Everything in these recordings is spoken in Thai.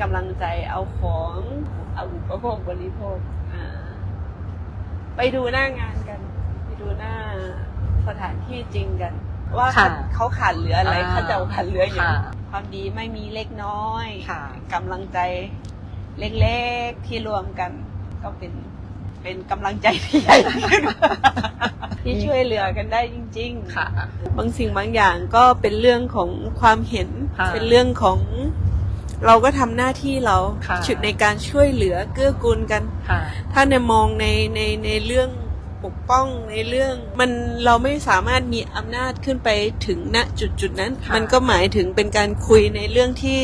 กำลังใจเอาของเอาอุปโภคบริโภคอ่าไปดูหน้างานกัน ไปดูหน้าสถานที่จริงกัน ว่าเขาค่ะเขาขาดเหลืออะไรอ่าเขาจะเอาขาดเหลืออย่างค่ะความดีไม่มีเล็กน้อยค่ะกำลังใจเล็กๆที่รวมกัน ก็เป็นเป็นกำลังใจที่ใหญ่ขึ้นที่ช่วยเหลือกันได้จริง ๆ ค่ะ บางสิ่งบางอย่างก็เป็นเรื่องของความเห็นค่ะเป็นเรื่องของ เราก็ทำหน้าที่เราค่ะ ชุดในการช่วยเหลือเกื้อกูลกัน ค่ะ ถ้าในมองในในในเรื่องปกป้องในเรื่อง มันเราไม่สามารถมีอำนาจขึ้นไปถึงณจุดจุดนั้น ค่ะมันก็หมายถึงเป็นการคุยในเรื่องที่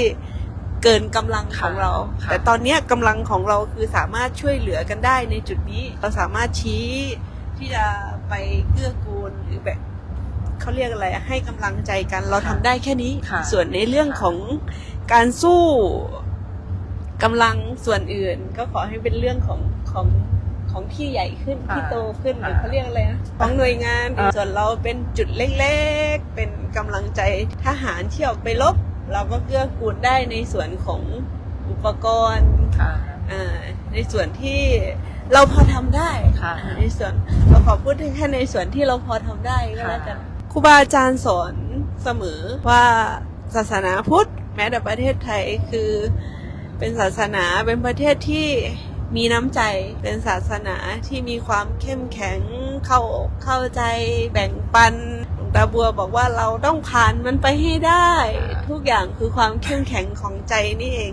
เกินกำลังของเรา ค่ะ แต่ตอนเนี้ยกำลังของเราคือสามารถช่วยเหลือกันได้ในจุดนี้ เราสามารถชี้ที่จะไปเกื้อกูลหรือแบบเขาเรียกอะไรอะให้กำลังใจกัน เราทำได้แค่นี้ ค่ะส่วนในเรื่องของ การสู้กำลังส่วนอื่น ก็ขอให้เป็นเรื่องของของของที่ใหญ่ขึ้นค่ะที่โตขึ้นหรือค่ะ เขาเรียกอะไรนะของหน่วยงานอ่าส่วนเราเป็นจุดเล็กๆ เป็นกำลังใจทหารที่ออกไปรบเราก็เกื้อกูลได้ในส่วนของอุปกรณ์ค่ะ อ่าในส่วนที่เราพอทำได้ค่ะในส่วนเราขอพูดแค่ในส่วนที่เราพอทำได้ก็แล้วกันค่ะครูบาอาจารย์สอนเสมอว่าศาสนาพุทธแม้แต่ประเทศไทยคือเป็นศาสนาเป็นประเทศที่มีน้ำใจเป็นศาสนาที่มีความเข้มแข็งเข้าอกเข้าใจแบ่งปันตาบัวบอกว่าเราต้องผ่านมันไปให้ได้ ทุกอย่างคือความเข้มแข็งของใจนี่เอง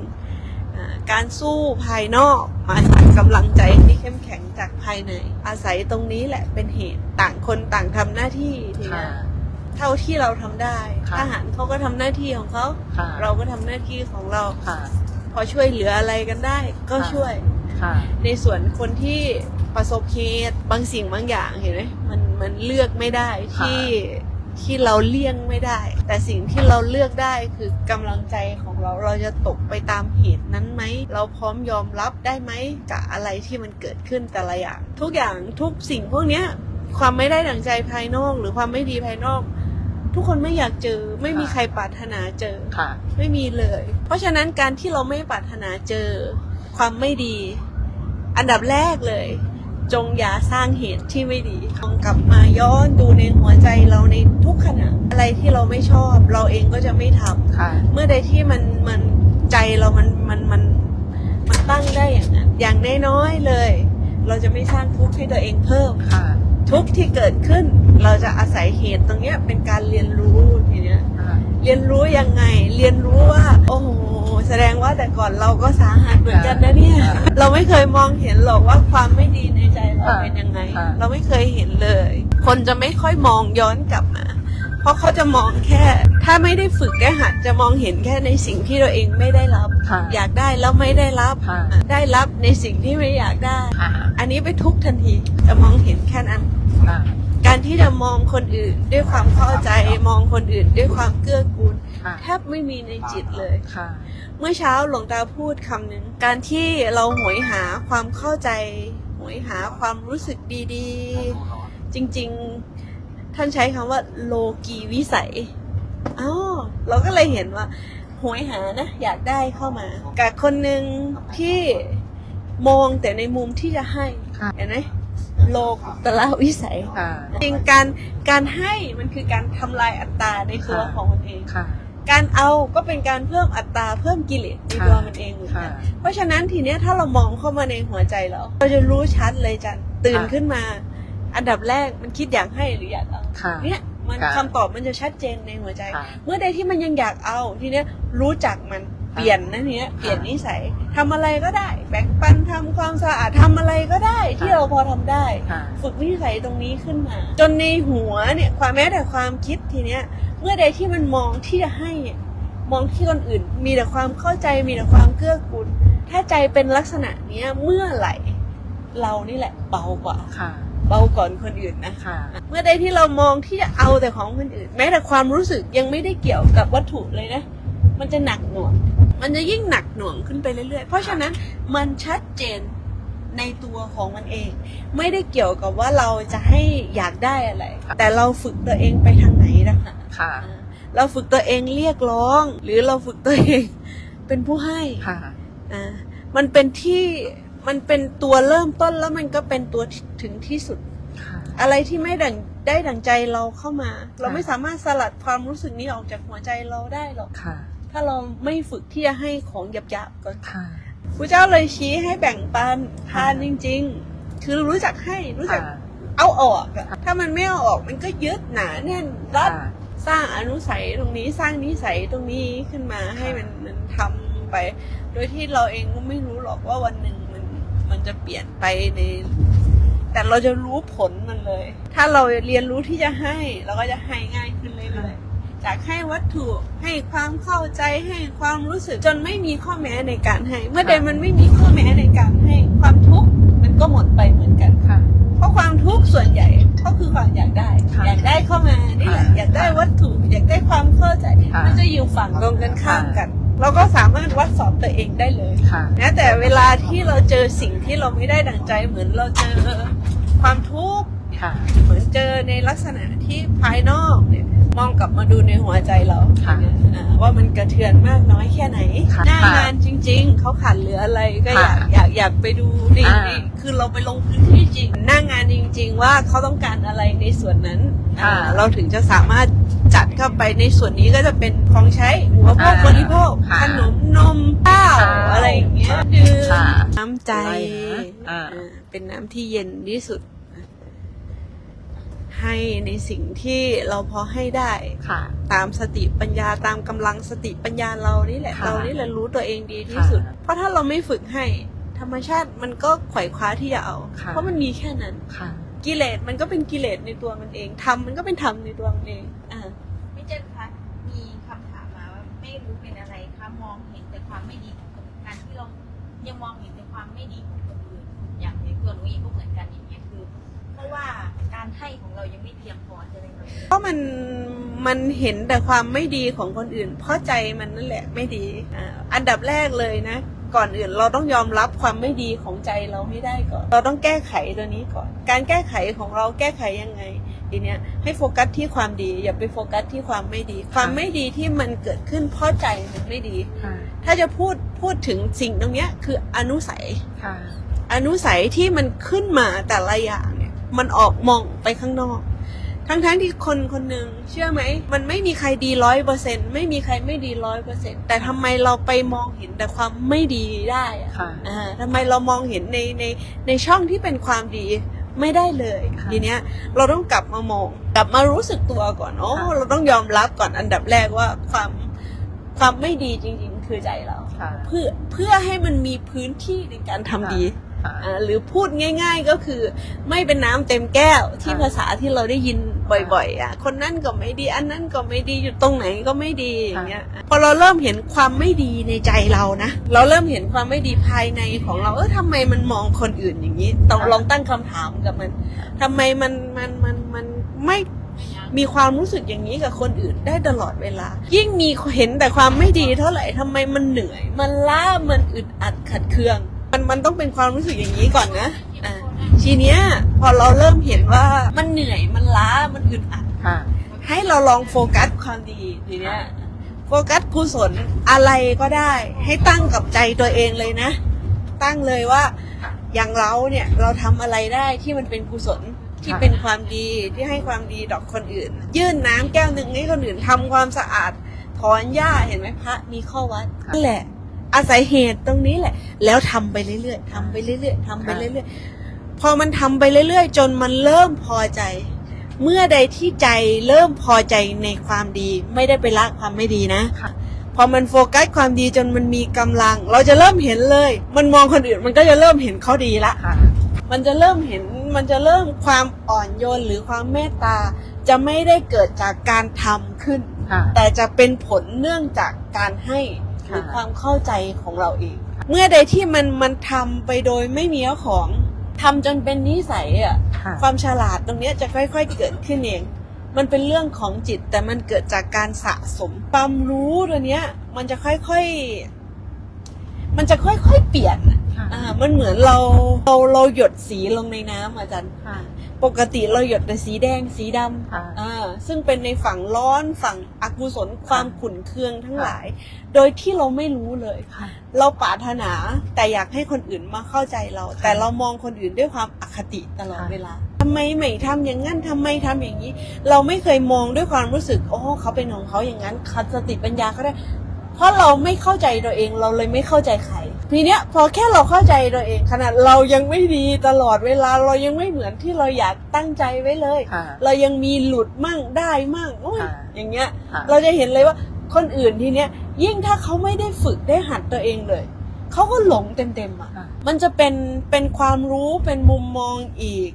อการสู้ภายนอกมาจากกำลังใจที่เข้มแข็งจากภายใน อาศัยตรงนี้แหละเป็นเหตุต่างคนต่างทำหน้าที่ทีค่ะนะ เท่าที่เราทำได้ค่ะทหารเขาก็ทำหน้าที่ของเขาค่ะเราก็ทำหน้าที่ของเราค่ะพอช่วยเหลืออะไรกันได้ ก็ค่ะช่วยค่ะในส่วนคนที่ประสบเหตุบางสิ่งบางอย่างเห็นไหมมันมันเลือกไม่ได้ที่ที่เราเลี่ยงไม่ได้ แต่สิ่งที่เราเลือกได้คือกำลังใจของเราเราจะตกไปตามเหตุนั้นไหม เราพร้อมยอมรับได้ไหมกับอะไรที่มันเกิดขึ้นแต่ละอย่าง ทุกอย่างทุกสิ่งพวกเนี้ยความไม่ได้ดั่งใจภายนอก หรือความไม่ดีภายนอก ทุกคนไม่อยากเจอ ไม่มีค่ะใครปรารถนาเจอค่ะ ไม่มีเลย เพราะฉะนั้นการที่เราไม่ปรารถนาเจอ ความไม่ดี อันดับแรกเลย จงอย่าสร้างเหตุที่ไม่ดีลองกลับมาย้อนดูในหัวใจเราในทุกขณะอะไรที่เราไม่ชอบ เราเองก็จะไม่ทำค่ะเมื่อใดที่มันมันใจเรามันมันมันมันตั้งได้อย่างนั้นอย่างน้อยๆเลย เราจะไม่สร้างทุกข์ให้ตัวเองเพิ่มค่ะ ทุกข์ที่เกิดขึ้นเราจะอาศัยเหตุตรงเนี้ยเป็นการเรียนรู้ทีเนี้ยค่ะเรียนรู้ยังไง เรียนรู้ว่า โอ้โหแสดงว่าแต่ก่อนเราก็สาหัสเหมือนกันนะเนี่ย เราไม่เคยมองเห็นหรอกว่าความไม่ดีในใจเราค่ะเป็นยังไงค่ะเราไม่เคยเห็นเลย คนจะไม่ค่อยมองย้อนกลับมา เพราะเขาจะมองแค่ ถ้าไม่ได้ฝึกได้หัดจะมองเห็นแค่ในสิ่งที่ตัวเองไม่ได้รับค่ะอยากได้แล้วไม่ได้รับค่ะได้รับในสิ่งที่ไม่อยากได้ค่ะอันนี้ไปทุกข์ทันทีจะมองเห็นแค่นั้นค่ะ การที่จะมองคนอื่นด้วยความเข้าใจมองคนอื่นด้วยความเกื้อกูลค่ะแทบไม่มีในจิตเลยค่ะเมื่อเช้าหลวงตาพูดคำหนึ่งการที่เราหวยหาความเข้าใจหวยหาความรู้สึกดีๆ จริงๆ ท่านใช้คำว่า โลกีวิสัยอ๋อเราก็เลยเห็นว่าหวยหานะอยากได้เข้ามา กับคนหนึ่งที่มองแต่ในมุมที่จะให้ค่ะเห็นไหม โลกุตละวิสัย ค่ะ จริงการการให้มันคือการทำลายอัตตาในตัวค่ะ ของมันเอง ค่ะ การเอาก็เป็นการเพิ่มอัตราเพิ่มกิเลสในตัวมันเองเหมือนกัค่ะนเพราะฉะนั้นทีเนี้ยถ้าเรามองเข้ามาในหัวใจเราเราจะรู้ชัดเลยจันตื่นค่ะ ขึ้นมา อันดับแรกมันคิดอยากให้หรืออยากเอาค่ะ เนี่ยมันค่ะ คำตอบมันจะชัดเจนในหัวใจ ค่ะ เมื่อใดที่มันยังอยากเอาทีเนี้ยรู้จักมัน เปลี่ยนนะเนี้ยเปลี่ยนนิสัยทำอะไรก็ได้ แบ่งปันทำความสะอาดทำอะไรก็ได้ ที่ค่ะเราพอทำได้ ค่ะ ฝึกนิสัยตรงนี้ขึ้นมา จนในหัวเนี่ยความแม้แต่ความคิดทีเนี้ยเมื่อใดที่มันมองที่จะให้เนี่ยมองที่คนอื่น มีแต่ความเข้าใจมีแต่ความเกื้อกูลถ้าใจเป็นลักษณะเนี้ยเมื่อไหร่ เรานี่แหละเบากว่า ค่ะ เบาก่อนคนอื่นนะ ค่ะ เมื่อใดที่เรามองที่จะเอาแต่ของคนอื่น แม้แต่ความรู้สึกยังไม่ได้เกี่ยวกับวัตถุเลยนะ มันจะหนักหน่วง มันจะยิ่งหนักหน่วงขึ้นไปเรื่อยๆ เพราะฉะนั้นมันชัดเจนในตัวของมันเอง ไม่ได้เกี่ยวกับว่าเราจะให้อยากได้อะไร แต่เราฝึกตัวเองไปทางไหนนะคะค่ะ เราฝึกตัวเองเรียกร้อง หรือเราฝึกตัวเองเป็นผู้ให้ค่ะอ่ามันเป็นที่มันเป็นตัวเริ่มต้นแล้วมันก็เป็นตัวถึงที่สุดค่ะอะไรที่ไม่ดังได้ดังใจเราเข้ามา เราค่ะไม่สามารถสลัดความรู้สึกนี้ออกจากหัวใจเราได้หรอกค่ะ ถ้าเราไม่ฝึกที่จะให้ของหยาบๆก่อนค่ะพระเจ้าเลยชี้ให้แบ่งปันทานค่ะจริง ๆ คือรู้จักให้รู้จักค่ะเอาออกอะถ้ามันไม่เอาออกมันก็ยึดหนาแน่นรัดค่ะสร้างอนุสัยตรงนี้สร้างนิสัยตรงนี้ขึ้นมาให้มันมันทำไป โดยที่เราเองก็ไม่รู้หรอกว่าวันหนึ่งมันมันจะเปลี่ยนไปใน แต่เราจะรู้ผลมันเลย ถ้าเราเรียนรู้ที่จะให้เราก็จะให้ง่ายขึ้นเรื่อยๆ จากให้วัตถุให้ความเข้าใจให้ความรู้สึกจนไม่มีข้อแม้ในการให้ เมื่อใดมันไม่มีข้อแม้ในการให้ความทุกข์มันก็หมดไปเหมือนกันค่ะ เพราะความทุกข์ส่วนใหญ่ก็คือความอยากได้ ค่ะอยากได้เข้ามานี่แหละค่ะอยากได้วัตถุ อยากได้ความเข้าใจค่ะมันจะอยู่ฝั่งตรงกันข้ามค่ะกัน เราก็สามารถวัดสอบตัวเองได้เลย ค่ะแม้แต่เวลาที่เราเจอสิ่งที่เราไม่ได้ดังใจเหมือนเราเจอความทุกข์ค่ะ เหมือนเจอในลักษณะที่ภายนอกเนี่ย มองกลับมาดูในหัวใจเราค่ะอ่าว่ามันกระเทือนมากน้อยแค่ไหนค่ะหน้างานจริง ๆ เขาขาดเหลืออะไรก็อยากค่ะอยากอยากไปดูนี่อ่านี่คือเราไปลงพื้นที่จริง หน้างานจริง ๆ ว่าเขาต้องการอะไรในส่วนนั้นค่ะอ่าเราถึงจะสามารถจัดเข้าไปในส่วนนี้ก็จะเป็นของใช้อุปโภคอ่าบริโภคค่ะขนมนมข้าวข้าวอะไรอย่างเงี้ยดื่มค่ะน้ำใจอะไรนะอ่าอ่าเป็นน้ำที่เย็นที่สุด ให้ในสิ่งที่เราพอให้ได้ค่ะ ตามสติปัญญาตามกำลังสติปัญญาเรานี่แหละค่ะเรานี่แหละรู้ตัวเองดีที่ค่ะสุด เพราะถ้าเราไม่ฝึกให้ ธรรมชาติมันก็ไขว่คว้าที่จะเอาค่ะเพราะมันมีแค่นั้นค่ะ กิเลสมันก็เป็นกิเลสในตัวมันเองทำมันก็เป็นธรรมในตัวมันเองอ่าพี่เจนคะมีคำถามมาว่าไม่รู้เป็นอะไรคะมองเห็นแต่ความไม่ดีของคนอื่นการที่เรายังมองเห็นแต่ความไม่ดีของคนอื่นอย่างในตัวหนูเองก็เหมือนกันอย่างเงี้ยคือ เพราะว่า การให้ของเรายังไม่เพียงพอใช่ไหมคะเพราะมันมันเห็นแต่ความไม่ดีของคนอื่น เพราะใจมันนั่นแหละไม่ดีอ่าอันดับแรกเลยนะ ก่อนอื่นเราต้องยอมรับความไม่ดีของใจเราให้ได้ก่อน เราต้องแก้ไขตัวนี้ก่อน การแก้ไขของเราแก้ไขยังไงทีเนี้ยให้โฟกัสที่ความดี อย่าไปโฟกัสที่ความไม่ดี ความไม่ดีที่มันเกิดขึ้นเพราะใจมันไม่ดี ค่ะถ้าถ้าจะพูดพูดถึงสิ่งตรงเนี้ยคืออนุสัย ค่ะ อนุสัยที่มันขึ้นมาแต่ละอย่างเนี่ย มันออกมองไปข้างนอก ทั้งทั้งๆที่คนคนหนึ่งเชื่อไหม มันไม่มีใครดีร้อยเปอร์เซ็นไม่มีใครไม่ดีร้อยเปอร์เซ็นแต่ทำไมเราไปมองเห็นแต่ความไม่ดีได้อะค่ะอ่าทำไมเรามองเห็นในในในช่องที่เป็นความดีไม่ได้เลยค่ะทีเนี้ยเราต้องกลับมามองกลับมารู้สึกตัวก่อนอ๋อค่ะเราต้องยอมรับก่อนอันดับแรกว่าความความไม่ดีจริง ๆ คือใจเราค่ะเพื่อเพื่อให้มันมีพื้นที่ในการทำดีค่ะอ่า หรือพูดง่าย ๆก็คือไม่เป็นน้ำเต็มแก้วที่ค่ะภาษาที่เราได้ยินบ่อยๆอะคนนั้นก็ไม่ดี อันนั้นก็ไม่ดีอยู่ตรงไหนก็ไม่ดีอย่างเงี้ยพอเราเริ่มเห็นความไม่ดีในใจเรานะเราเริ่มเห็นความไม่ดีภายในของเราเออทำไมมันมองคนอื่นอย่างนี้ต้องลองตั้งคำถามกับมันทำไมมันมันมันมันไม่มีความรู้สึกอย่างนี้กับคนอื่นได้ตลอดเวลา ยิ่งมีเห็นแต่ความไม่ดีเท่าไหร่ทำไมมันเหนื่อย มันล้ามันอึดอัดขัดเคือง มันมันต้องเป็นความรู้สึกอย่างนี้ก่อนนะอ่าทีเนี้ยพอเราเริ่มเห็นว่ามันเหนื่อยมันล้ามันอึดอัดค่ะ ให้เราลองโฟกัสความดีทีเนี้ยโฟกัสกุศลอะไรก็ได้ ให้ตั้งกับใจตัวเองเลยนะ ตั้งเลยว่าอย่างเราเนี่ยเราทำอะไรได้ที่มันเป็นกุศลที่ค่ะเป็นความดีที่ให้ความดีดอกคนอื่น ยื่นน้ำแก้วหนึ่งให้คนอื่นทำความสะอาดถอนหญ้าเห็นไหมพระมีข้อวัดนั่นแหละ อาศัยเหตุตรงนี้แหละ แล้วทำไปเรื่อยๆทำไปเรื่อยๆทำไปเรื่อยๆ พอมันทำไปเรื่อยๆ จนมันเริ่มพอใจ เมื่อใดที่ใจเริ่มพอใจในความดี ไม่ได้ไปละความไม่ดีนะค่ะพอมันโฟกัสความดีจนมันมีกำลัง เราจะเริ่มเห็นเลย มันมองคนอื่นมันก็จะเริ่มเห็นข้อดีละค่ะมันจะเริ่มเห็นมันจะเริ่มความอ่อนโยนหรือความเมตตาจะไม่ได้เกิดจากการทำขึ้นค่ะแต่จะเป็นผลเนื่องจากการให้ หรือค่ะความเข้าใจของเราเอง เมื่อใดที่มันมันทำไปโดยไม่มีเจ้าของทำจนเป็นนิสัยอะค่ะความฉลาดตรงเนี้ยจะค่อย ๆ เกิดขึ้นเอง มันเป็นเรื่องของจิตแต่มันเกิดจากการสะสมความรู้ตัวเนี้ย มันจะค่อยๆ มันจะค่อยๆเปลี่ยนอะค่ะอ่ามันเหมือนเราเราเราหยดสีลงในน้ำอาจารย์ค่ะ ปกติเราหยดแต่สีแดงสีดค่ะำอ่าซึ่งเป็นในฝั่งร้อนฝั่งอกุศลความขุ่นเคืองทั้งหลาย โดยที่เราไม่รู้เลย ค่ะ เราปรารถนาแต่อยากให้คนอื่นมาเข้าใจเรา แต่เรามองคนอื่นด้วยความอคติตลอดค่ะ เวลาทำไมไม่ทำอย่างนั้นทำไมทำอย่างนี้ เราไม่เคยมองด้วยความรู้สึกโอ้เขาเป็นของเขาอย่างนั้นคัสติปัญญาเขาได้ เพราะเราไม่เข้าใจตัวเองเราเลยไม่เข้าใจใคร ทีเนี้ยพอแค่เราเข้าใจตัวเอง ขนาดเรายังไม่ดีตลอดเวลาเรายังไม่เหมือนที่เราอยากตั้งใจไว้เลย ค่ะเรายังมีหลุดมั่งได้มั่งโอ้ยค่ะอย่างเงี้ย ค่ะ เราจะเห็นเลยว่าคนอื่นทีเนี้ยยิ่งถ้าเขาไม่ได้ฝึกได้หัดตัวเองเลยเขาก็หลงเต็มๆอะ ค่ะ มันจะเป็นเป็นความรู้เป็นมุมมองอีก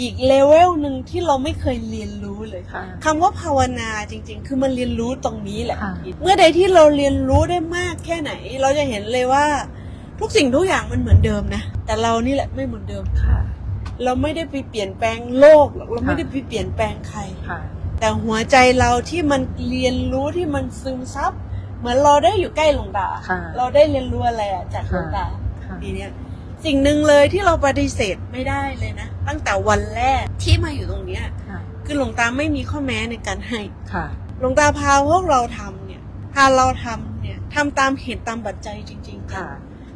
อีกเลเวลหนึ่งที่เราไม่เคยเรียนรู้เลยค่ะคำว่าภาวนาจริง ๆ คือมันเรียนรู้ตรงนี้แหละค่ะเมื่อใดที่เราเรียนรู้ได้มากแค่ไหน เราจะเห็นเลยว่าทุกสิ่งทุกอย่างมันเหมือนเดิมนะ แต่เรานี่แหละไม่เหมือนเดิมค่ะ เราไม่ได้ไปเปลี่ยนแปลงโลกหรอกเราไม่ได้ไปเปลี่ยนแปลงใครค่ะแต่หัวใจเราที่มันเรียนรู้ที่มันซึมซับเหมือนเราได้อยู่ใกล้หลวงตาค่ะเราได้เรียนรู้อะไรอะจากหลวงตาค่ะทีเนี้ย สิ่งหนึ่งเลยที่เราปฏิเสธไม่ได้เลยนะ ตั้งแต่วันแรกที่มาอยู่ตรงเนี้ยค่ะคือหลวงตาไม่มีข้อแม้ในการให้ค่ะ หลวงตาพาพวกเราทำเนี่ยพาเราทำเนี่ยทำตามเหตุตามปัจจัยจริงๆค่ะ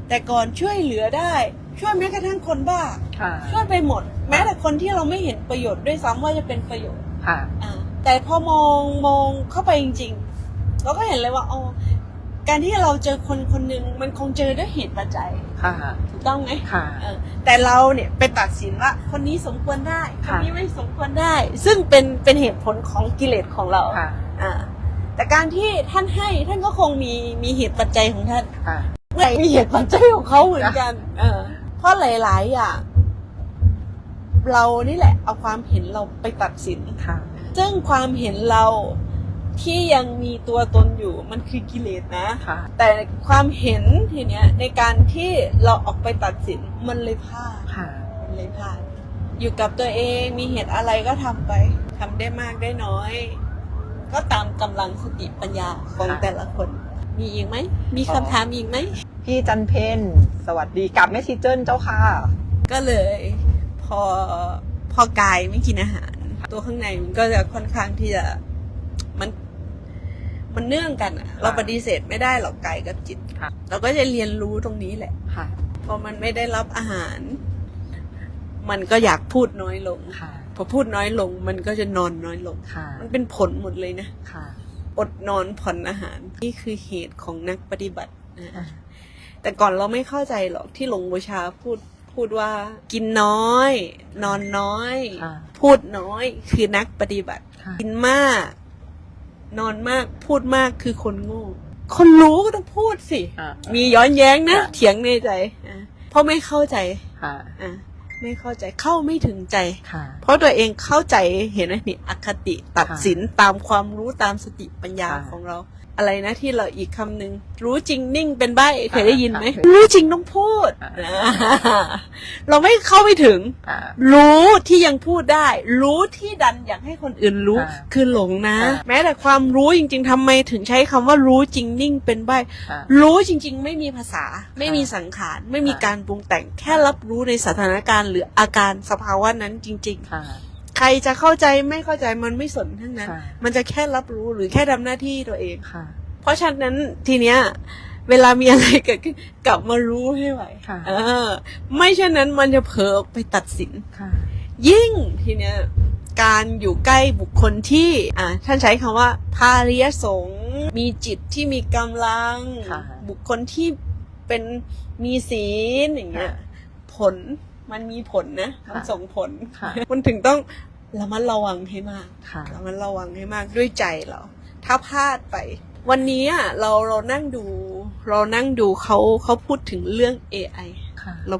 แต่ก่อนช่วยเหลือได้ ช่วยแม้กระทั่งคนบ้า ค่ะช่วยไปหมด แม้แต่คนที่เราไม่เห็นประโยชน์ด้วยซ้ำว่าจะเป็นประโยชน์ค่ะ อ่าแต่พอมองมองเข้าไปจริงๆเราก็เห็นเลยว่าอ๋อ การที่เราเจอคนคนหนึ่งมันคงเจอด้วยเหตุปัจจัยค่ะ ถูกต้องไหมค่ะ เออแต่เราเนี่ยไปตัดสินว่าคนนี้สมควรได้ คนค่ะ นี้ไม่สมควรได้ ซึ่งเป็นเป็นเหตุผลของกิเลสของเราค่ะ อ่าแต่การที่ท่านให้ท่านก็คงมีมีเหตุปัจจัยของท่าน ค่ะเมื่อมีเหตุปัจจัยของเขาเหมือนกัน เออ เพราะหลายๆอย่างเรานี่แหละ เอาความเห็นเราไปตัดสิน ค่ะ ซึ่งความเห็นเรา ที่ยังมีตัวตนอยู่มันคือกิเลสนะ ค่ะ แต่ความเห็นทีเนี้ยในการที่เราออกไปตัดสินมันเลยพลาดค่ะ มันเลยพลาดอยู่กับตัวเองมีเหตุอะไรก็ทำไปทำได้มากได้น้อย ก็ตามกำลังสติปัญญาของค่ะ แต่ละคน มีอีกไหม มีคำถามอีกไหม พี่จันเพนสวัสดีกับแม่ชีเจิ้นเจ้าค่ะ ก็เลยพอพอกายไม่กินอาหาร ตัวข้างในมันก็จะค่อนข้างที่จะมัน มันเนื่องกันอะเราปฏิเสธไม่ได้หรอกกายกับจิต ค่ะ เราก็จะเรียนรู้ตรงนี้แหละ ค่ะ พอมันไม่ได้รับอาหาร มันก็อยากพูดน้อยลง ค่ะ พอพูดน้อยลง มันก็จะนอนน้อยลง ค่ะ มันเป็นผลหมดเลยนะ ค่ะ อดนอนผ่อนอาหาร นี่คือเหตุของนักปฏิบัตินะค่ะ แต่ก่อนเราไม่เข้าใจหรอกที่หลวงบูชาพูดพูดว่ากินน้อย นอนน้อย ค่ะ พูดน้อยคือนักปฏิบัติ ค่ะ กินมาก นอนมากพูดมากคือคนโง่คนรู้ก็ต้องพูดสิ อะมีย้อนแย้งนะค่ะเถียงในใจอะเพราะไม่เข้าใจค่ะอะไม่เข้าใจเข้าไม่ถึงใจ ค่ะ เพราะตัวเองเข้าใจเห็นไหมนี่อคติตัดค่ะสินตามความรู้ตามสติปัญญาค่ะ ของเรา อะไรนะที่เราอีกคำหนึ่งรู้จริงนิ่งเป็นใบเคยค่ะได้ยินไหมค่ะรู้จริงต้องพูดค่ะอ่าเราไม่เข้าไม่ถึงค่ะรู้ที่ยังพูดได้ รู้ที่ดันอยากให้คนอื่นรู้ค่ะคือหลงนะค่ะแม้แต่ความรู้จริง ๆทำไมถึงใช้คำว่ารู้จริงนิ่งเป็นใบค่ะรู้จริง ๆ ไม่มีภาษา ไม่มีสังขารไม่มีค่ะการปรุงแต่งแค่รับรู้ในสถานการณ์ หรืออาการสภาวะนั้นจริงๆค่ะ ใครจะเข้าใจไม่เข้าใจมันไม่สนทั้งนั้นค่ะมันจะแค่รับรู้หรือแค่ทำหน้าที่ตัวเองค่ะ เพราะฉะนั้นทีเนี้ยเวลามีอะไรเกิดขึ้นกลับมารู้ให้ไหวค่ะเออ ไม่เช่นนั้นมันจะเผลอออกไปตัดสินค่ะยิ่งทีเนี้ยการอยู่ใกล้บุคคลที่อ่าท่านใช้คำว่าพาริยสงฆ์มีจิตที่มีกำลังค่ะบุคคลที่เป็นมีศีลอย่างเงี้ยค่ะผลมันมีผลนะ มันค่ะส่งผลค่ะมันถึงต้อง ระมัดระวังให้มากค่ะระมัดระวังให้มากด้วยใจเรา ถ้าพลาดไป วันนี้อะเราเรานั่งดู เรานั่งดูเขาเขาพูดถึงเรื่อง AI ค่ะเรา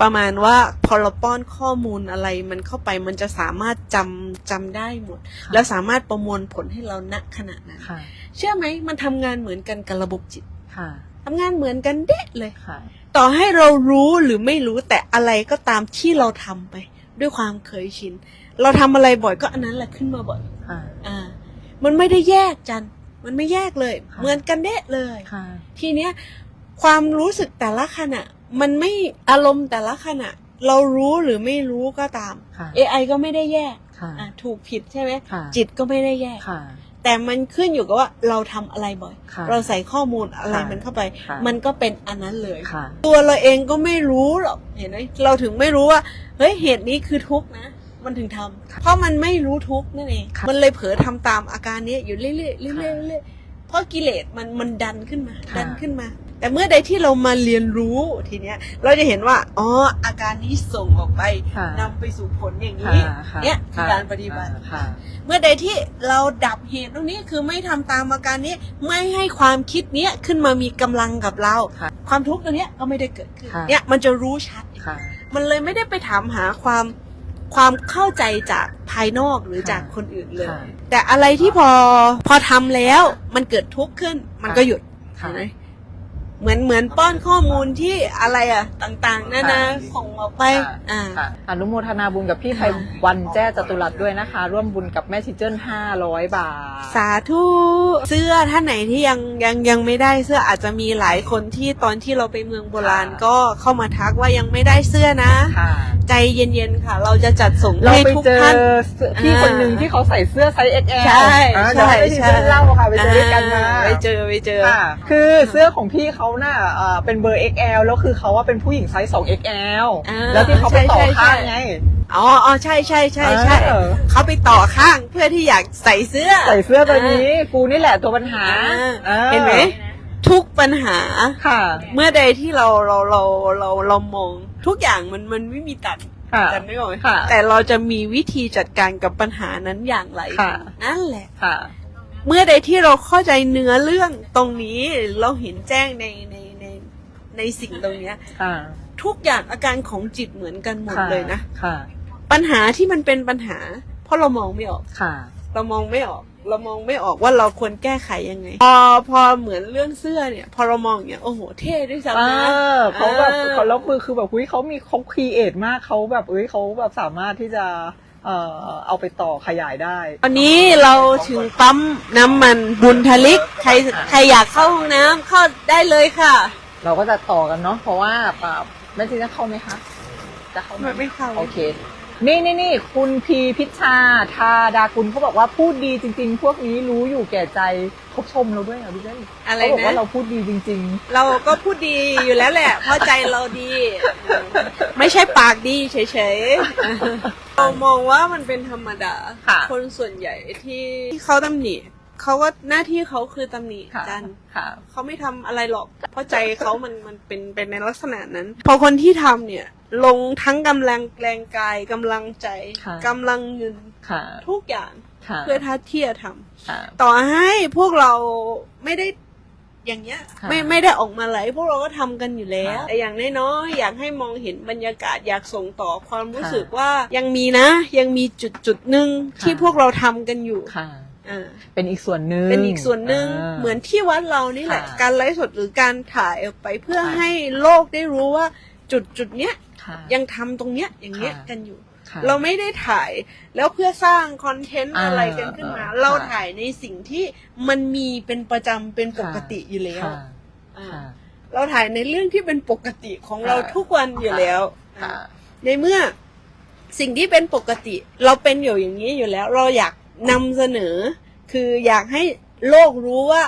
ประมาณว่าพอเราป้อนข้อมูลอะไรมันเข้าไปมันจะสามารถจำจำได้หมดค่ะแล้วสามารถประมวลผลให้เราณขณะนั้นค่ะเชื่อไหมมันทำงานเหมือนกันกับระบบจิตค่ะทำงานเหมือนกันเด็ดเลยค่ะต่อให้เรารู้หรือไม่รู้แต่อะไรก็ตามที่เราทำไป ด้วยความเคยชิน เราทำอะไรบ่อยก็อันนั้นแหละขึ้นมาบ่อย ค่ะ อ่า มันไม่ได้แยกจัน มันไม่แยกเลย ค่ะ เหมือนกันเด็ดเลย ค่ะ ทีเนี้ยความรู้สึกแต่ละขณะ มันไม่อารมณ์แต่ละขณะ เรารู้หรือไม่รู้ก็ตาม ค่ะ AI ก็ไม่ได้แยกค่ะ อะถูกผิดใช่ไหมค่ะ จิตก็ไม่ได้แยก ค่ะ แต่มันขึ้นอยู่กับว่าเราทำอะไรบ่อย ค่ะ เราใส่ข้อมูลอะไรค่ะมันเข้าไป ค่ะ มันก็เป็นอันนั้นเลย ค่ะ ตัวเราเองก็ไม่รู้หรอกเห็นไหมเราถึงไม่รู้ว่าเฮ้ยเหตุนี้คือทุกข์นะ มันถึงทำเพราะมันไม่รู้ทุกข์นั่นเองค่ะมันเลยเผลอทำตามอาการเนี้ยอยู่เรื่อยๆเรื่อยๆค่ะเรื่อยๆเพราะกิเลสมันมันดันขึ้นมาค่ะดันขึ้นมา แต่เมื่อใดที่เรามาเรียนรู้ทีเนี้ย เราจะเห็นว่าอ๋ออาการนี้ส่งออกไปค่ะนำไปสู่ผลอย่างค่ะนี้ค่ะเนี่ยคือการปฏิบัติค่ะเมื่อใดที่เราดับเหตุตรงนี้คือไม่ทำตามอาการนี้ไม่ให้ความคิดเนี้ยขึ้นมามีกำลังกับเราค่ะความทุกข์ตรงเนี้ยก็ไม่ได้เกิดขึ้นค่ะเนี่ยมันจะรู้ชัดค่ะมันเลยไม่ได้ไปถามหาความ ความเข้าใจจากภายนอกหรือค่ะจากคนอื่นเลย ค่ะแต่อะไรที่พอพอทำแล้วมันเกิดทุกข์ขึ้น มันก็หยุดค่ะ เห็นไหม เหมือนเหมือนป้อนข้อมูลที่อะไรอะต่างๆนั่นนะค่ะส่งออกไปอ่าค่ะอนุโมทนาบุญกับพี่ไพวันแจ้จตุรัสด้วยนะคะ ร่วมบุญกับแม่ชิเจิ้นห้าร้อยบาท สาธุเสื้อท่านไหนที่ยังยังยังไม่ได้เสื้ออาจจะมีหลายคนที่ตอนที่เราไปเมืองโบราณค่ะก็เข้ามาทักว่ายังไม่ได้เสื้อนะค่ะใจเย็นๆค่ะ เราจะจัดส่งเราให้ไปทุกเจอท่านพี่อ่าคนหนึ่งที่เขาใส่เสื้อไซส์ XL ใช่อ่าใช่เดี๋ยวให้แม่ชิใช่เจิ้นเล่าค่ะไปเจอด้วยกันมาไปเจอไปเจอค่ะคือเสื้อของพี่เขาน่ะเอ่อเป็นเบอร์ XL แล้วคือเขาว่าเป็นผู้หญิงไซส์ 2XL อ่าแล้วที่เขาไปต่อใช่ใช่ ข้างใช่ไง อ๋ออ๋อใช่ใช่ใช่ใช่เออ เขาไปต่อข้างเพื่อที่อยากใส่เสื้อ ใส่เสื้อตัวนี้ กูนี่แหละตัวปัญหาอ่า ออเห็นไหม ทุกปัญหา ค่ะ เมื่อใดที่เราเราเราเราเรามอง ทุกอย่างมันมันไม่มีตัดค่ะกันไม่ออกไหมค่ะแต่เราจะมีวิธีจัดการกับปัญหานั้นอย่างไร ค่ะ นั่นแหละ ค่ะ เมื่อใดที่เราเข้าใจเนื้อเรื่องตรงนี้เราเห็นแจ้งในในในในสิ่งตรงเนี้ย ค่ะ ทุกอย่างอาการของจิตเหมือนกันหมดเลยนะ ค่ะ ปัญหาที่มันเป็นปัญหา เพราะเรามองไม่ออก ค่ะ เรามองไม่ออก เรามองไม่ออกว่าเราควรแก้ไขยังไง พอพอเหมือนเรื่องเสื้อเนี่ย พอเรามองอย่างเงี้ยโอ้โหเท่ด้วยเอซ้ำนะ อเขาแบบออเขาแล้วคือคือแบบอุ้ยเขามีเขาครีเอทมากเขาแบบเอ้ยเขาแบบสามารถที่จะ เอ่อเอาไปต่อขยายได้วันนี้เราถึงปั๊มน้ำมันบุญทลิก ใครใครอยากเข้าห้องน้ำเข้าได้เลยค่ะ เราก็จะต่อกันเนาะเพราะว่าป่าแม่จีจะเข้าไหมคะจะเข้าไหมไม่ไม่เข้า โอเค นี่นี่นี่คุณพีพิชชาทาดาคุณเขาบอกว่าพูดดีจริง ๆ พวกนี้รู้อยู่แก่ใจเขาชมเราด้วยเหรอพี่เจ้อะไรเขาบอกนะว่าเราพูดดีจริงเราก็พูดดีอยู่แล้วแหละ เพราะใจเราดีเออไม่ใช่ปากดีเฉยๆเรามองว่ามันเป็นธรรมดาค่ะคนส่วนใหญ่ที่ที่เขาตำหนิเขาก็หน้าที่เขาคือตำหนิๆค่ะกันค่ะเขาไม่ทำอะไรหรอก เพราะใจเขามันมันเป็นเป็นในลักษณะนั้น พอคนที่ทำเนี่ย ลงทั้งกำลังแรงกายกำลังใจค่ะกำลังเงินค่ะทุกอย่างค่ะเพื่อท่าที่จะทำค่ะต่อให้พวกเราไม่ได้อย่างเงี้ยค่ะไม่ไม่ได้ออกมาไหลพวกเราก็ทำกันอยู่แล้วค่ะแต่อย่างน้อยๆอยากให้มองเห็นบรรยากาศอยากส่งต่อความรู้ค่ะสึกว่ายังมีนะ ยังมีจุดจุดๆหนึ่งค่ะที่พวกเราทำกันอยู่ค่ะอ่าเป็นอีกส่วนหนึ่งเป็นอีกส่วนหนึ่งาเหมือนที่วัดเรานี่แหละค่ะการไลฟ์สดหรือการถ่ายออกไปเพื่อค่ะให้โลกได้รู้ว่า จุดจุดๆเนี้ยค่ะยังทำตรงเนี้ยอย่างเงี้ยค่ะกันอยู่ ค่ะ เราไม่ได้ถ่ายแล้วเพื่อสร้างคอนเทนต์อ่าอะไรกันขึ้นมาอ่าเราค่ะ ถ่ายในสิ่งที่มันมีเป็นประจำเป็นปกติอยู่แล้วค่ะอ่าค่ะ เราถ่ายในเรื่องที่เป็นปกติของเราค่ะทุกวันอยู่แล้วค่ะ อ่าในเมื่อสิ่งที่เป็นปกติ เราเป็นอยู่อย่างนี้อยู่แล้ว เราอยากนำเสนอ คืออยากให้โลกรู้ว่า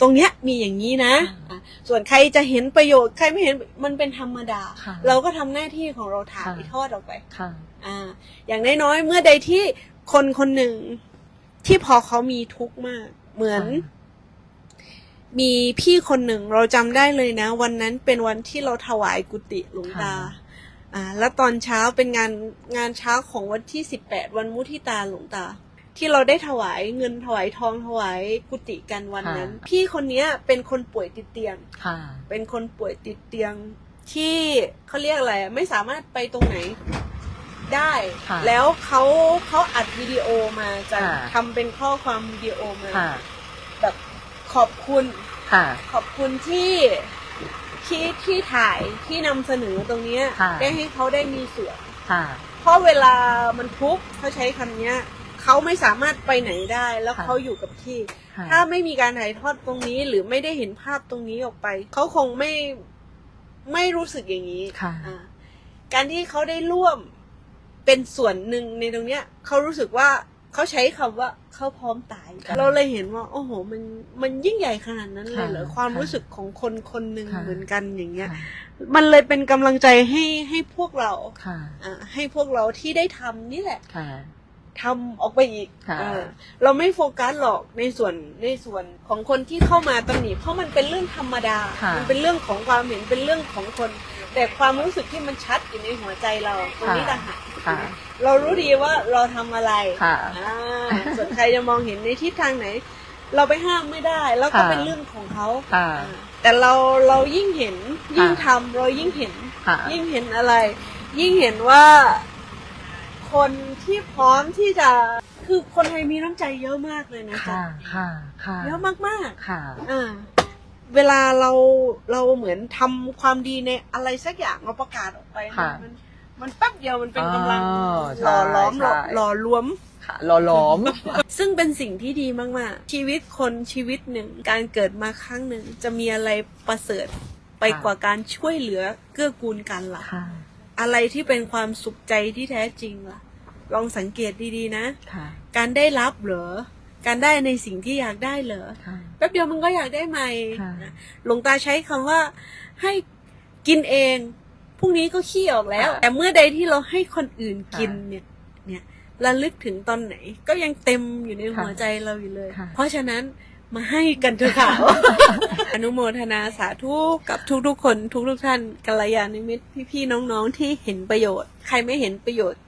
ตรงเนี้ยมีอย่างนี้นะค่ะส่วนใครจะเห็นประโยชน์ใครไม่เห็นมันเป็นธรรมดา ค่ะเราก็ทำหน้าที่ของเราถ่ายค่ะ ทอดออกไป ค่ะ อ่า อย่างน้อยๆ เมื่อใดที่คนคนหนึ่งที่พอเขามีทุกข์มาก เหมือนมีพี่คนหนึ่งเราจำได้เลยนะ วันนั้นเป็นวันที่เราถวายกุฏิหลวงตาค่ะอ่า แล้วตอนเช้าเป็นงานงานเช้าของวันที่สิบแปดวันมุทิตาหลวงตา ที่เราได้ถวายเงินถวายทองถวายกุฏิกันวันนั้นพี่คนเนี้ยเป็นคนป่วยติดเตียง ค่ะ เป็นคนป่วยติดเตียงที่เขาเรียกอะไรอะไม่สามารถไปตรงไหนได้ ค่ะแล้วเขาเขาอัดวิดีโอมาจะค่ะ ทำเป็นข้อความวิดีโอมาค่ะ แบบขอบคุณค่ะ ขอบคุณที่ที่ที่ถ่ายที่นำเสนอตรงเนี้ยค่ะ ได้ให้เขาได้มีส่วน ค่ะ เพราะเวลามันทุกข์เขาใช้คำเนี้ย เขาไม่สามารถไปไหนได้แล้วค่ะเขาอยู่กับที่ ค่ะถ้าไม่มีการถ่ายทอดตรงนี้หรือไม่ได้เห็นภาพตรงนี้ออกไป เขาคงไม่ไม่รู้สึกอย่างนี้ค่ะอ่าการที่เขาได้ร่วมเป็นส่วนหนึ่งในตรงเนี้ยเขารู้สึกว่าเขาใช้คำว่าเขาพร้อมตาย ค่ะเราเลยเห็นว่า โอ้โห มันมันยิ่งใหญ่ขนาดนั้นเลยเหรอค่ะความค่ะรู้สึกของคนคนหนึ่งค่ะ เหมือนกันอย่างเงี้ยค่ะมันเลยเป็นกำลังใจให้ให้พวกเราค่ะอ่าให้พวกเราที่ได้ทำนี่แหละ ค่ะ ทำออกไปอีกค่ะ เออเราไม่โฟกัสหรอกในส่วนในส่วนของคนที่เข้ามาตำหนิเพราะมันเป็นเรื่องธรรมดา ค่ะ มัเป็นเรื่องของความเห็นเป็นเรื่องของคน แต่ความรู้สึกที่มันชัดอยู่ในหัวใจเราตรงนี้ต่างหากค่ะ เรารู้ดีว่าเราทำอะไรค่ะ อ่าส่วนใครจะมองเห็นในทิศทางไหน เราไปห้ามไม่ได้ แล้วก็ค่ะเป็นเรื่องของเขาค่ะอ่าแต่เราเรายิ่งเห็นยิ่งทำเรายิ่งเห็น ค่ะ ยิ่งเห็นอะไร ยิ่งเห็นว่า คนที่พร้อมที่จะคือคนไทยมีน้ำใจเยอะมากเลยนะจ๊ะค่ะค่ะค่ะเยอะมากค่ะๆอ่าเวลาเราเราเหมือนทำความดีในอะไรสักอย่างเราประกาศออกไปค่ะ มันมันแป๊บเดียวมันเป็นกำลังอ๋อใช่หล่อล้อมหล่อใช่หล่อรวม ค่ะหล่อหลอม ซึ่งเป็นสิ่งที่ดีมากๆ ชีวิตคนชีวิตหนึ่ง การเกิดมาครั้งหนึ่ง จะมีอะไรประเสริฐไปค่ะ กว่าการช่วยเหลือเกื้อกูลกันล่ะ ค่ะ อะไรที่เป็นความสุขใจที่แท้จริงล่ะ ลองสังเกตดีๆนะ ค่ะ การได้รับเหรอ การได้ในสิ่งที่อยากได้เหรอ ค่ะ แป๊บเดียวมันก็อยากได้ใหม่ค่ะ นะหลวงตาใช้คำว่าให้กินเอง พรุ่งนี้ก็ขี้ออกแล้ว ค่ะแต่เมื่อใดที่เราให้คนอื่นกินค่ะเนี่ย เนี่ยระลึกถึงตอนไหน ก็ยังเต็มอยู่ในค่ะหัวใจเราอยู่เลย ค่ะ เพราะฉะนั้น มาให้กันเถอะค่ะ อนุโมทนาสาธุกับทุกๆคน ทุกๆท่านกัลยาณมิตรพี่ๆน้องๆที่เห็นประโยชน์ ใครไม่เห็นประโยชน์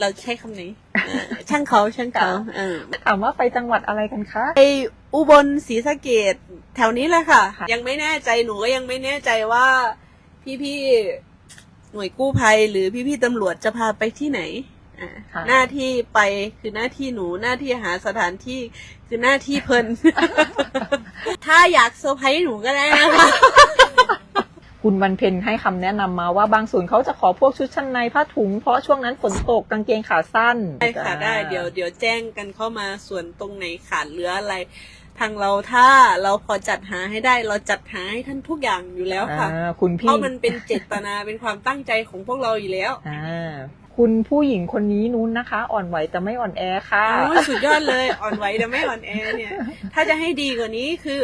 เราใช้คำไหนเออช่างเขาช่างเขาเออ ถามว่าไปจังหวัดอะไรกันคะ ไปอุบลศรีสะเกดแถวนี้แหละค่ะ ค่ะยังไม่แน่ใจหนูก็ยังไม่แน่ใจว่าพี่ๆหน่วยกู้ภัยหรือพี่ๆตำรวจจะพาไปที่ไหนอ่าค่ะ หน้าที่ไปคือหน้าที่หนูหน้าที่หาสถานที่คือหน้าที่เพิ่น ถ้าอยากเซอร์ไพรส์หนูก็ได้นะคะคุณวันเพ็ญให้คำแนะนำมาว่าบางส่วนเขาจะขอพวกชุดชั้นในผ้าถุง เพราะช่วงนั้นฝนตกกางเกงขาสั้นได้ค่ะได้เดี๋ยวเดี๋ยวแจ้งกันเข้ามาส่วนตรงไหนขาดเหลืออะไร ทางเราถ้าเราพอจัดหาให้ได้เราจัดหาให้ท่านทุกอย่างอยู่แล้วค่ะอ่าคุณเพพี่ราะมันเป็นเจตนาเป็นความตั้งใจของพวกเราอยู่แล้วอ่า คุณผู้หญิงคนนี้นู้นนะคะ อ่อนไหวแต่ไม่อ่อนแอค่ะโอ้ยสุดยอดเลยอ่อนไหวแต่ไม่อ่อนแอเนี่ย ถ้าจะให้ดีกว่านี้คือ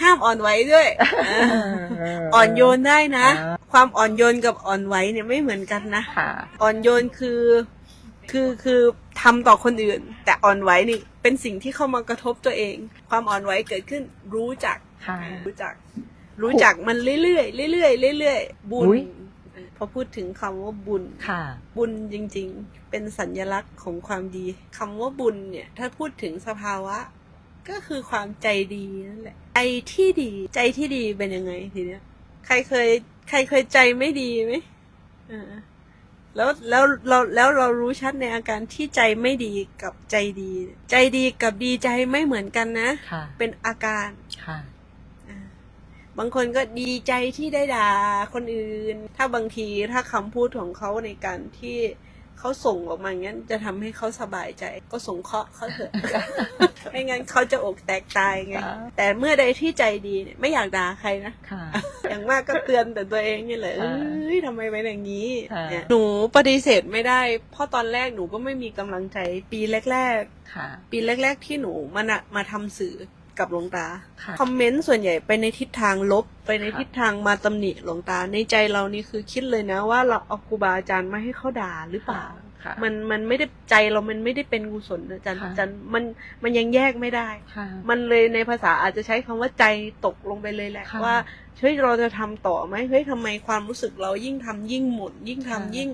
ห้ามอ่อนไหวด้วย อ่าอ่อนโยนได้นะอ่าความอ่อนโยนกับอ่อนไหวเนี่ยไม่เหมือนกันนะค่ะอ่อนโยนคือ คือคือทำต่อคนอื่น แต่อ่อนไหวนี่เป็นสิ่งที่เข้ามากระทบตัวเอง ความอ่อนไหวเกิดขึ้นรู้จักค่ะรู้จัก รู้จักมันเรื่อยๆเรื่อยๆเรื่อยๆบุญอุ๊ย พอพูดถึงคำว่าบุญค่ะ บุญจริงๆ เป็นสัญลักษณ์ของความดีคำว่าบุญเนี่ย ถ้าพูดถึงสภาวะ ก็คือความใจดีนั่นแหละใจที่ดี ใจที่ดีเป็นยังไงทีเนี้ย ใครเคย ใครเคยใจไม่ดีไหมอ่าแล้วแล้วเราแล้วเรารู้ชัดในอาการที่ใจไม่ดีกับใจดี ใจดีกับดีใจไม่เหมือนกันนะค่ะเป็นอาการค่ะอ่า บางคนก็ดีใจที่ได้ด่าคนอื่น ถ้าบางทีถ้าคำพูดของเขาในการที่เขาส่งออกมาอย่างนั้นจะทำให้เขาสบายใจ ก็สงเคราะห์เขาเถอะไม่งั้นเขาจะอกแตกตายไงค่ะแต่เมื่อใดที่ใจดีเนี่ยไม่อยากด่าใครนะค่ะอย่างมากก็เตือนแต่ตัวเองนี่แหละค่ะเอ้ยทำไมเป็นอย่างนี้ค่ะเนี่ยหนูปฏิเสธไม่ได้ เพราะตอนแรกหนูก็ไม่มีกำลังใจปีแรกๆค่ะปีแรก ๆที่หนูมานะมาทำสื่อ กับหลวงตา ค่ะ คอมเมนต์ส่วนใหญ่ไปในทิศทางลบ ไปในค่ะทิศทางมาตำหนิหลวงตาในใจเรานี่คือคิดเลยนะว่าเราเอาครูบาอาจารย์มาให้เขาด่าหรือเปล่า ค่ะ มันมันไม่ได้ใจเรามันไม่ได้เป็นกุศลนะอาจารย์ค่ะอาจารย์มันมันยังแยกไม่ได้ ค่ะ มันเลยในภาษาอาจจะใช้คำว่าใจตกลงไปเลยแหละค่ะว่าเฮ้ยเราจะทำต่อไหมเฮ้ยทำไมความรู้สึกเรายิ่งทำยิ่งหมุนยิ่งทำค่ะ ยิ่ง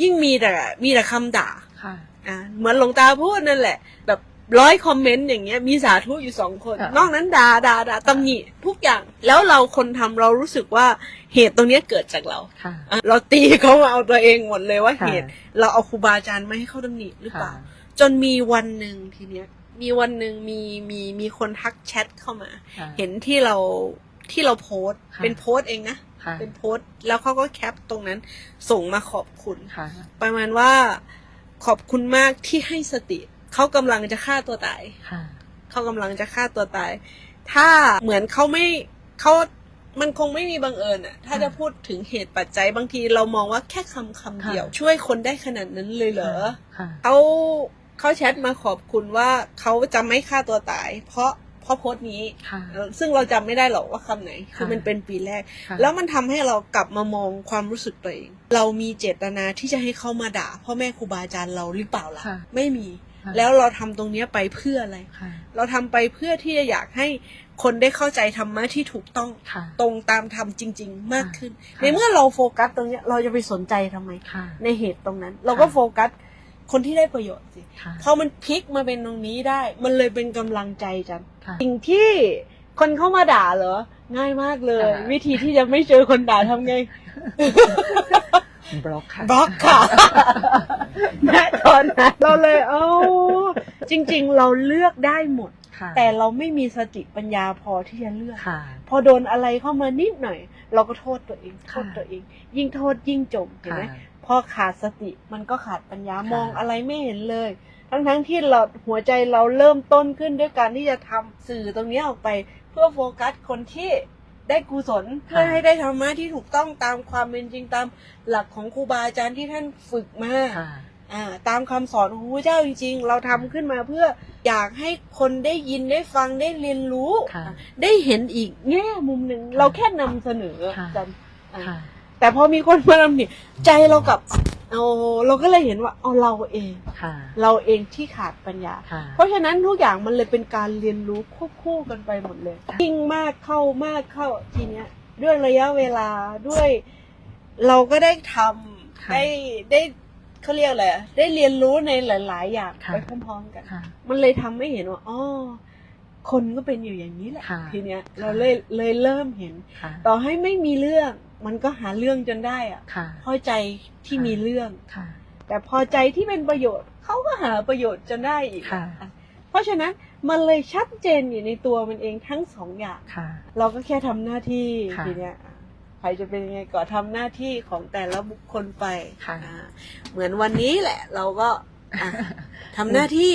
ยิ่งมีแต่มีแต่คำด่า ค่ะ อะเหมือนหลวงตาพูดนั่นแหละ แบบ ร้อยคอมเมนต์อย่างเงี้ยมีสาธุอยู่สองคน ค่ะ นอกนั้นด่าด่าด่าตำหนิทุกอย่างแล้วเราคนทำเรารู้สึกว่าเหตุตรงเนี้ยเกิดจากเราค่ะ อะเราตีเขามาเอาตัวเองหมดเลยว่าค่ะ เหตุ เราเอาครูบาอาจารย์มาให้เขาตำหนิหรือเปล่าค่ะจนมีวันหนึ่งทีเนี้ย มีวันหนึ่งมีมีมีคนทักแชทเข้ามา ค่ะเห็นที่เราที่เราโพสต์ค่ะ เป็นโพสต์เองนะ ค่ะเป็นโพสต์แล้วเขาก็แคปตรงนั้น ส่งมาขอบคุณ ค่ะ ประมาณว่าขอบคุณมากที่ให้สติ เขากำลังจะฆ่าตัวตายค่ะเขากำลังจะฆ่าตัวตาย ถ้าเหมือนเขาไม่เขามันคงไม่มีบังเอิญอะถ้าค่ะจะพูดถึงเหตุปัจจัยบางทีเรามองว่าแค่คำคำค่ะเดียว ช่วยคนได้ขนาดนั้นเลยเหรอค่ะเขาเขาแชทมาขอบคุณว่าเขาจะไม่ฆ่าตัวตาย เพราะเพราะโพสต์นี้ค่ะเอ่อซึ่งเราจำไม่ได้หรอกว่าคำไหน คือค่ะมันเป็นปีแรกค่ะแล้วมันทำให้เรากลับมามองความรู้สึกตัวเอง เรามีเจตนาที่จะให้เขามาด่าพ่อแม่ครูบาอาจารย์เราหรือเปล่าล่ะค่ะไม่มีค่ะ แล้วเราทำตรงเนี้ยไปเพื่ออะไรค่ะเราทำไปเพื่อที่จะอยากให้คนได้เข้าใจธรรมะที่ถูกต้องค่ะตรงตามธรรมจริง ๆ มากขึ้นค่ะในเมื่อเราโฟกัสตรงเนี้ยเราจะไปสนใจทำไมค่ะในเหตุตรงนั้น เราก็ค่ะโฟกัสคนที่ได้ประโยชน์สิค่ะพอมันพลิกมาเป็นตรงนี้ได้ มันเลยเป็นกำลังใจจันค่ะสิ่งที่คนเข้ามาด่าเหรอ ง่ายมากเลยค่ะวิธีที่จะไม่เจอคนด่าทำไง บล็อกค่ะ บล็อกค่ะณตอนนั้นเราเลยเอ้าจริง ๆ เราเลือกได้หมด ค่ะแต่เราไม่มีสติปัญญาพอที่จะเลือก ค่ะ พอโดนอะไรเข้ามานิดหน่อย เราก็โทษตัวเองโทค่ะ ษตัวเอง ยิ่งโทษยิ่งจมเห็นไหมค่ะพอขาดสติมันก็ขาดปัญญาค่ะ มองอะไรไม่เห็นเลยทั้งทั้งๆที่เราหัวใจเราเริ่มต้นขึ้นด้วยการที่จะทำสื่อตรงนี้ออกไป เพื่อโฟกัสคนที่ ได้กุศลเพื่อให้ได้ธรรมะที่ถูกต้องตามความเป็นจริงตามหลักของครูบาอาจารย์ที่ท่านฝึกมาค่ะอ่าตามคำสอนของพระเจ้าจริง ๆ เราทำขึ้นมาเพื่ออยากให้คนได้ยินได้ฟังได้เรียนรู้ค่ะได้เห็นอีกแง่มุมหนึ่งค่ะเราแค่นำเสนอค่ะจันอ่าค่ะแต่พอมีคนมานำเนี่ยใจเรากลับ เอาเราก็เลยเห็นว่าเอาเราเอง ค่ะ เราเองที่ขาดปัญญา ค่ะ เพราะฉะนั้นทุกอย่างมันเลยเป็นการเรียนรู้ควบคู่กันไปหมดเลยยิ่งมากเข้ามากเข้าทีเนี้ย ด้วยระยะเวลาด้วย เราก็ได้ทำค่ะได้ได้เขาเรียกอะไรอะได้เรียนรู้ในหลาย ๆ อย่างค่ะไปพร้อมๆกัน ค่ะ มันเลยทำให้เห็นว่าอ๋อคนก็เป็นอยู่อย่างนี้แหละ ค่ะทีเนี้ยเราเลยเลยเริ่มเห็น ค่ะ ต่อให้ไม่มีเรื่อง มันก็หาเรื่องจนได้อะค่ะ พอใจที่มีเรื่อง ค่ะ แต่พอใจที่เป็นประโยชน์เขาก็หาประโยชน์จนได้อีก ค่ะอะเพราะฉะนั้นมันเลยชัดเจนอยู่ในตัวมันเองทั้งสองอย่าง ค่ะ เราก็แค่ทำหน้าที่ค่ะทีเนี้ยอะใครจะเป็นยังไงก็ทำหน้าที่ของแต่ละบุคคลไปค่ะ อ่าเหมือนวันนี้แหละ เราก็อะทำหน้าที่